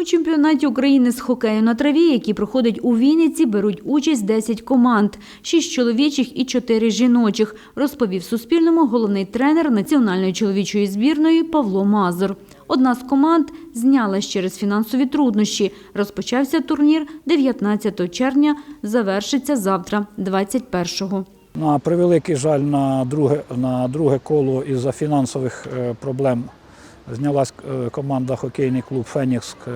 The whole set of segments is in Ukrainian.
У чемпіонаті України з хокею на траві, який проходить у Вінниці, беруть участь 10 команд – 6 чоловічих і 4 жіночих, розповів Суспільному головний тренер національної чоловічої збірної Павло Мазур. Одна з команд знялась через фінансові труднощі. Розпочався турнір 19 червня, завершиться завтра, 21-го. На превеликий жаль, на друге, на друге коло із-за фінансових е, проблем знялась е, команда хокейний клуб Фенікс е,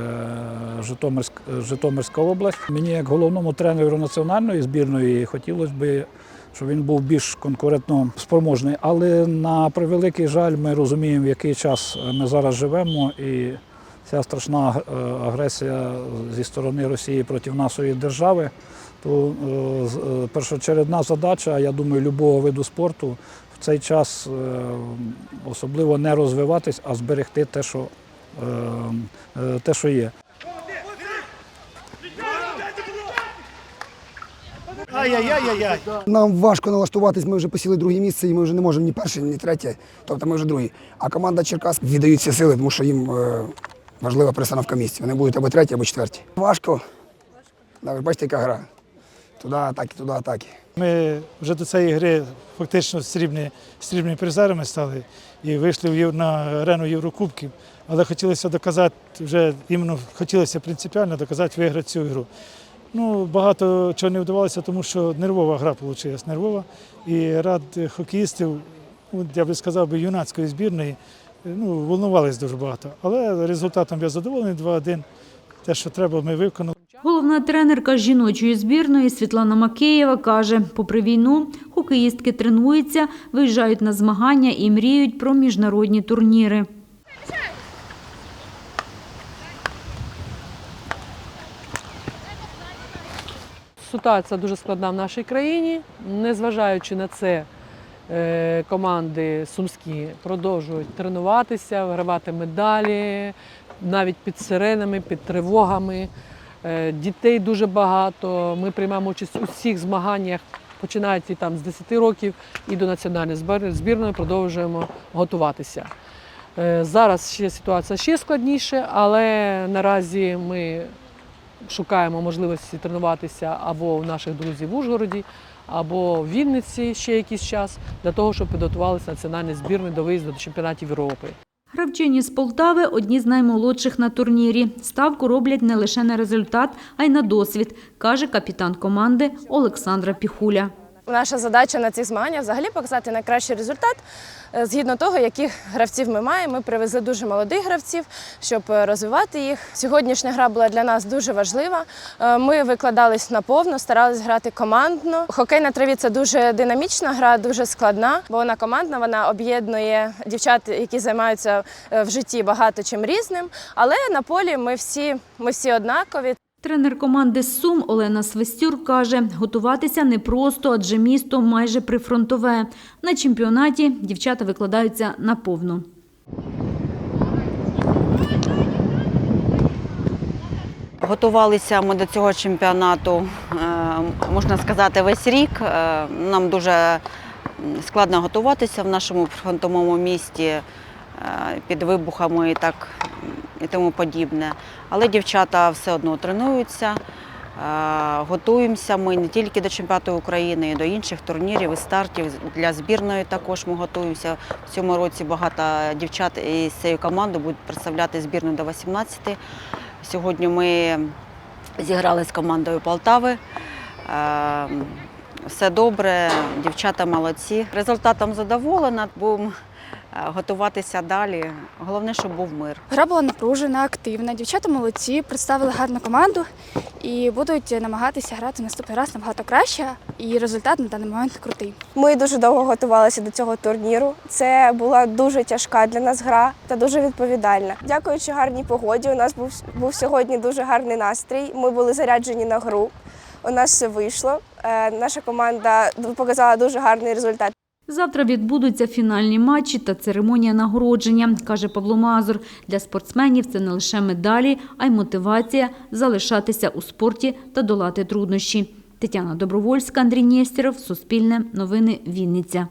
Житомирськ, е, Житомирська область. Мені, як головному тренеру національної збірної, хотілося б, щоб він був більш конкурентно спроможний. Але на превеликий жаль, ми розуміємо, в який час ми зараз живемо, і ця страшна агресія зі сторони Росії проти нашої держави. То першочередна задача, я думаю, любого виду спорту цей час е, особливо не розвиватись, а зберегти те, що, е, е, те, що є. Ай-яй-яй-яй-яй. Нам важко налаштуватись, ми вже посіли друге місце і ми вже не можемо ні перше, ні третє, тобто ми вже другі. А команда Черкас віддають всі сили, тому що їм важлива перестановка місць. Вони будуть або треті, або четверті. Важко. Ви бачите, яка гра. Туди атаки, туди атаки. Ми вже до цієї гри фактично срібні призерами стали і вийшли на арену Єврокубків. Але хотілося доказати, вже іменно хотілося принципіально доказати виграти цю гру. Ну, багато чого не вдавалося, тому що нервова гра вийшла, нервова. І рад хокеїстів, ну, я би сказав, би, юнацької збірної, ну, волнувалися дуже багато. Але результатом я задоволений 2-1. Те, що треба, ми виконали. Головна тренерка жіночої збірної Світлана Макеєва каже, попри війну, хокеїстки тренуються, виїжджають на змагання і мріють про міжнародні турніри. Ситуація дуже складна в нашій країні. Незважаючи на це, е, команди сумські продовжують тренуватися, вигравати медалі, навіть під сиренами, під тривогами. Е, Дітей дуже багато. Ми приймаємо участь у всіх змаганнях, починаючи там з 10 років і до національної збірної продовжуємо готуватися. Е, Зараз ще ситуація ще складніше, але наразі ми шукаємо можливості тренуватися або у наших друзів в Ужгороді, або в Вінниці ще якийсь час для того, щоб підготувалися національні збірні до виїзду до чемпіонатів Європи. Гравчині з Полтави – одні з наймолодших на турнірі. Ставку роблять не лише на результат, а й на досвід, каже капітан команди Олександра Піхуля. Наша задача на цих змаганнях взагалі показати найкращий результат згідно того, яких гравців ми маємо. Ми привезли дуже молодих гравців, щоб е, розвивати їх. Сьогоднішня гра була для нас дуже важлива. Е, Ми викладались наповно, старались грати командно. Хокей на траві це дуже динамічна гра, дуже складна, бо вона командна, вона об'єднує дівчат, які займаються е, в житті багато чим різним. Але на полі ми всі, ми всі однакові. Тренер команди Сум Олена Свистюр каже, готуватися непросто, адже місто майже прифронтове. На чемпіонаті дівчата викладаються наповну. Готувалися ми до цього чемпіонату, е, можна сказати, весь рік. Е, Нам дуже складно готуватися в нашому фронтовому місті е, під вибухами і так і тому подібне. Але дівчата все одно тренуються, е, готуємося. Ми не тільки до чемпіонату України, і до інших турнірів і стартів. Для збірної також ми готуємося. В цьому році багато дівчат із цією командою будуть представляти збірну до 18. Сьогодні ми зіграли з командою Полтави. Все добре, дівчата молодці. Результатом задоволена, будемо е, готуватися далі. Головне, щоб був мир. Гра була напружена, активна. Дівчата молодці, представили гарну команду і будуть намагатися грати наступний раз набагато краще. І результат на даний момент крутий. Ми дуже довго готувалися до цього турніру. Це була дуже тяжка для нас гра та дуже відповідальна. Дякуючи гарній погоді, у нас був, був сьогодні дуже гарний настрій. Ми були заряджені на гру. У нас все вийшло. Е, наша команда показала дуже гарний результат. Завтра відбудуться фінальні матчі та церемонія нагородження, каже Павло Мазур. Для спортсменів це не лише медалі, а й мотивація залишатися у спорті та долати труднощі. Тетяна Добровольська, Андрій Нєстєров, Суспільне, Новини, Вінниця.